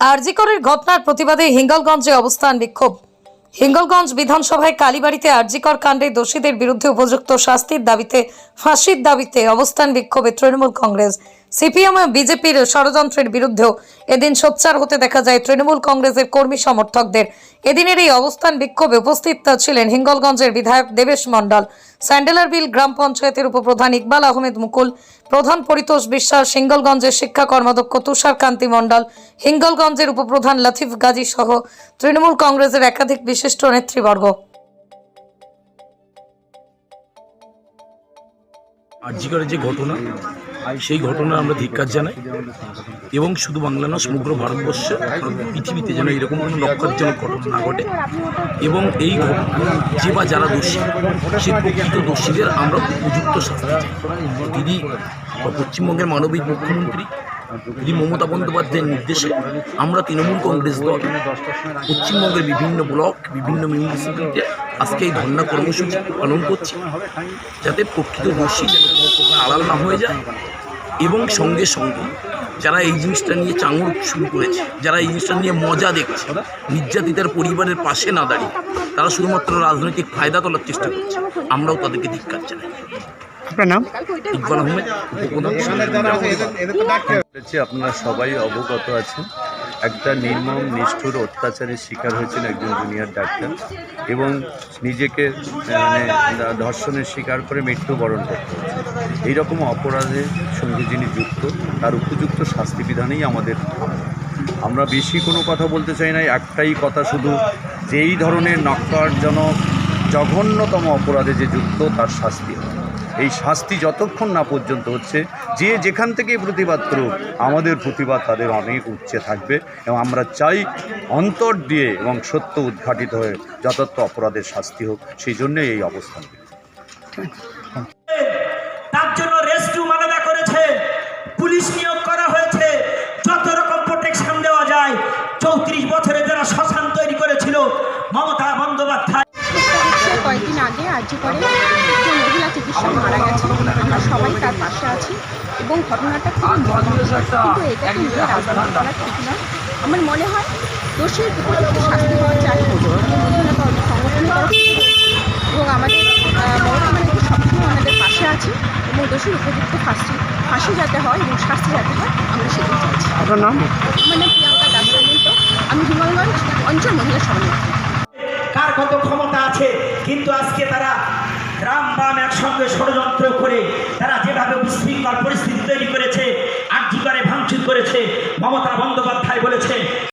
আরজিকরের ঘটনার প্রতিবাদে হিঙ্গলগঞ্জে অবস্থান বিক্ষোভ। হিঙ্গলগঞ্জ বিধানসভায় কালীবাড়িতে আরজিকর কাণ্ডে দোষীদের বিরুদ্ধে উপযুক্ত শাস্তির দাবিতে, ফাঁসির দাবিতে অবস্থান বিক্ষোভে তৃণমূল কংগ্রেস। সিপিএম ও বিজেপির ষড়যন্ত্রের বিরুদ্ধেও এদিন সোচ্চার হতে দেখা যায় তৃণমূল কংগ্রেসের কর্মী সমর্থকদের। এদিনের এই অবস্থান বিক্ষোভে উপস্থিত ছিলেন হিঙ্গলগঞ্জের বিধায়ক দেবেশ মণ্ডল স্যান্ডেলার বিল গ্রাম পঞ্চায়েতের উপপ্রধান ইকবাল আহমেদ মুকুল, প্রধান পরিতোষ বিশ্বাস, হিঙ্গলগঞ্জের শিক্ষা কর্মাধ্যক্ষ তুষার কান্তি মণ্ডল, হিঙ্গলগঞ্জের উপপ্রধান লতিফ গাজী সহ তৃণমূল কংগ্রেসের একাধিক বিশিষ্ট নেতৃবর্গ। আর্যিকরের যে ঘটনা সেই ঘটনা আমরা ধিক্কার জানাই। এবং শুধু বাংলা না সমগ্র ভারতবর্ষে, পৃথিবীতে যেন এরকম কোনো লক্ষ্যজনক ঘটনা না ঘটে। এবং এই যে বা যারা দোষী সেই প্রকৃত দোষীদের আমরা উপযুক্ত শাস্তি দিদি পশ্চিমবঙ্গের মানবিক মুখ্যমন্ত্রী দিদি মমতা বন্দ্যোপাধ্যায়ের নির্দেশে আমরা তৃণমূল কংগ্রেস দল, পশ্চিমবঙ্গের বিভিন্ন ব্লক, বিভিন্ন মিউনিসিপ্যালিটিতে আজকে এই ধর্ণা কর্মসূচি পালন করছি। যাতে প্রকৃত দোষী আড়াল না হয়ে যায় এবং সঙ্গে সঙ্গে যারা এই জিনিসটা নিয়ে চাঙড় শুরু করেছে, যারা এই জিনিসটা নিয়ে মজা দেখছে, নির্যাতিতার পরিবারের পাশে না দাঁড়িয়ে, তারা শুধুমাত্র রাজনৈতিক ফায়দা তোলার চেষ্টা করছে। আমরাও তাদেরকে ধিক্কার জানাই। আপনার নাম? ইকবাল আহমেদ আপনারা সবাই অবগত আছেন। একটা নির্মম নিষ্ঠুর অত্যাচারের শিকার হয়েছেন একজন জুনিয়র ডাক্তার এবং নিজেকে মানে ধর্ষণের শিকার করে মৃত্যুবরণ করতে হচ্ছে এইরকম অপরাধের সঙ্গে যিনি যুক্ত তার উপযুক্ত শাস্তি বিধানেই আমাদের আমরা বেশি কোনো কথা বলতে চাই না একটাই কথা শুধু যেই ধরনের নক্কারজনক জঘন্যতম অপরাধে যে যুক্ত তার শাস্তি হবে। এই শাস্তি যতক্ষণ না পর্যন্ত হচ্ছে, যে যেখান থেকে প্রতিবাদ করুক, আমাদের প্রতিবাদ তাদের অনেক উচ্চে থাকবে এবং আমরা চাই অন্তর দিয়ে এবং সত্য উদ্ঘাটিত হয়ে যথার্থ অপরাধের শাস্তি হোক, সেই জন্যই এই অবস্থান তার জন্য রেস্কিউ আলাদা করেছে, পুলিশ নিয়োগ করা হয়েছে, যত রকম প্রোটেকশন দেওয়া যায়, চৌত্রিশ বছরে যারা শ্মশান তৈরি করেছিল, মমতা বন্দ্যোপাধ্যায় কয়েকদিন আগে আর্জি করে যে মহিলা চিকিৎসক মারা গেছে আমরা সবাই তার পাশে আছি এবং ঘটনাটা খুব মর্মান্তিক। কিন্তু এটাকে নিয়ে রাজনীতি করা ঠিক নয়। আমার মনে হয় দোষীর উপযুক্ত শাস্তি হওয়া চাই মহিলা সংগঠনের তরফ এবং আমাদের মমতা ব্যানার্জি সবসময় আমাদের পাশে আছে এবং দোষীর উপযুক্ত ফাঁসি ফাঁসি যাতে হয় এবং শাস্তি যাতে হয় আমরা সেটাই চাইছি। আমার নাম প্রিয়াঙ্কা দাস আমি হিমালগঞ্জ অঞ্চল মহিলা সমিতি কার কত ক্ষমতা আছে, কিন্তু আজকে তারা রাম বাম একসঙ্গে ষড়যন্ত্র করে, তারা যেভাবে বিশৃঙ্খল পরিস্থিতি তৈরি করেছে আর্জি করে ভাঙচুর করেছে, মমতা বন্দ্যোপাধ্যায়